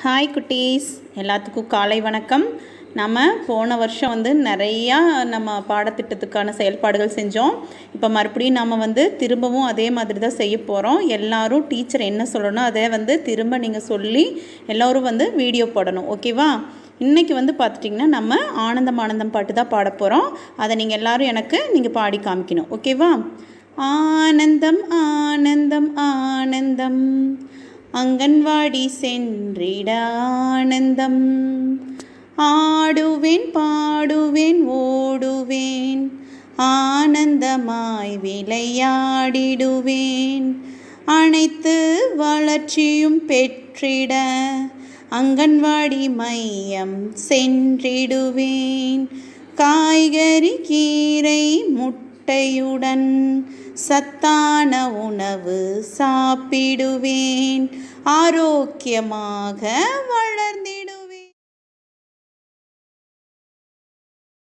Hi குட்டீஸ். எல்லாத்துக்கும் காலை வணக்கம். நம்ம போன வருஷம் வந்து நிறையா நம்ம பாடத்திட்டத்துக்கான செயல்பாடுகள் செஞ்சோம். இப்போ மறுபடியும் நம்ம வந்து திரும்பவும் அதே மாதிரி தான் செய்ய போகிறோம் எல்லாரும் டீச்சர் என்ன சொல்லணும் அதை வந்து திரும்ப நீங்கள் சொல்லி எல்லோரும் வந்து வீடியோ போடணும். ஓகேவா? இன்றைக்கி வந்து பார்த்துட்டிங்கன்னா நம்ம ஆனந்தம் ஆனந்தம் பாட்டு தான் பாட போகிறோம் அதை நீங்கள் எல்லோரும் எனக்கு நீங்கள் பாடி காமிக்கணும். ஓகேவா? ஆனந்தம் ஆனந்தம் ஆனந்தம். அங்கன்வாடி சென்றிட ஆனந்தம் ஆடுவேன் பாடுவேன் ஓடுவேன். ஆனந்தமாய் விளையாடிடுவேன். அனைத்து வளர்ச்சியும் பெற்றிட அங்கன்வாடி மையம் சென்றிடுவேன். காய்கறி முட்டையுடன் சத்தான உணவு சாப்பிடுவேன். ஆரோக்கியமாக வளர்ந்தேன்